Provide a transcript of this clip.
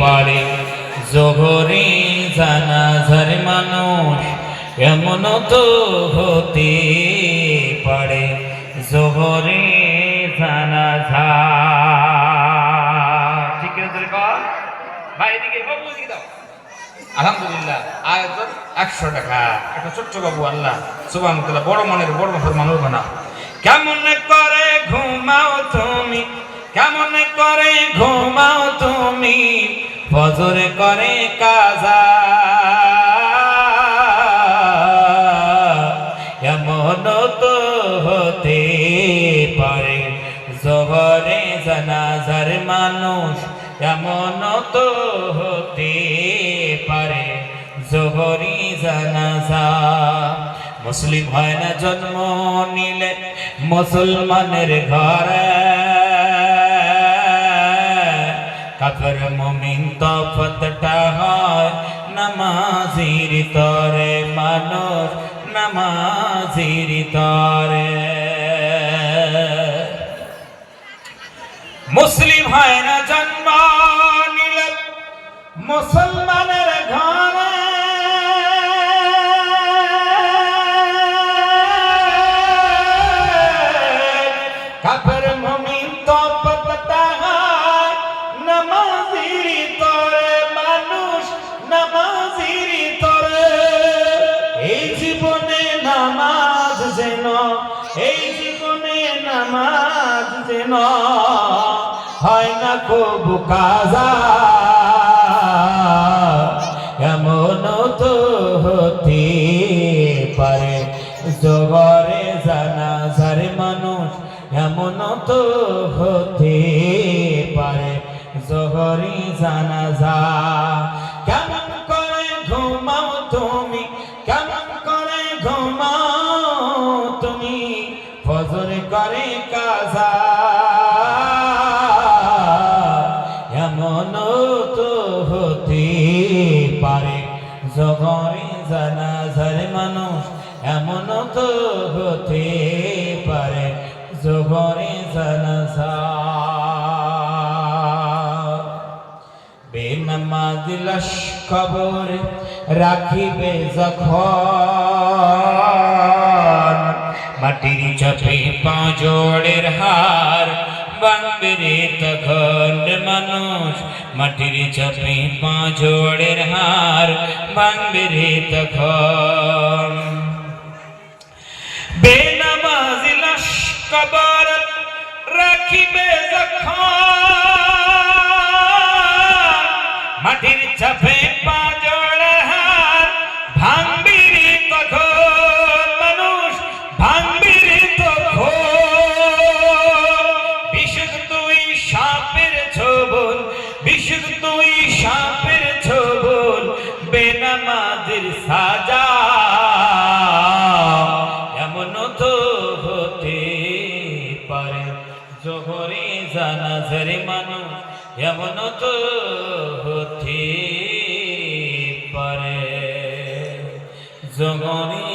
পারে। জোহরে জানাজার মানুষ এমন তো হতে পারে। জোহরে জানাজা ঠিক ভাই বাবু দাও। আলহামদুলিল্লাহ, আয়োজন একশো টাকা। একটা ছোট্ট বাবু, আল্লাহ সুবান বড় মনের, বড় মানুষ বানা কেমন করে ঘুমাও তুমি? কেমন করে ঘুমাও তুমি? ফজর করে কাজা। এমন তো হতে পারে? জহরে জানাজার মানুষ এমন তো হতে পারে? জহরি জানাজা। মুসলিম হয় না জন্ম নিলে মুসলমানের ঘরে। কাফের মুমিন তফতটা হয় নামাজির তরে মানুষ নামাজির তরে মুসলিম হয় না জন্ম নিলে মুসলমানের ঘরে নামাজ যেন হয় না কবু কাজা। এমন তো হতে পারে জগরে জানাজার মানুষ এমন তো হতে পারে, জহরি জানাজা কেমন ফজর করে কাজা। এমন তো হতে পারে, জগরে জানাজার মানুষ এমন তো হতে পারে, জগরে জানাজা বেনামাজি লাশ কবর রাখিবে যখন। মাটির চাপে পাঁজরের হার বাংবে রে তখন মানুষ মাটির চাপে পাঁজরের হার বাংবে রে তখন বেনামাজি লাশ কবর রাখিবে যখন মাটির চাপে পাঁজর বেনামাজির সাজা। এমন তো হতে পারে জোহরে জানাজের মানুষ এমন তো হতে পারে। জোহরে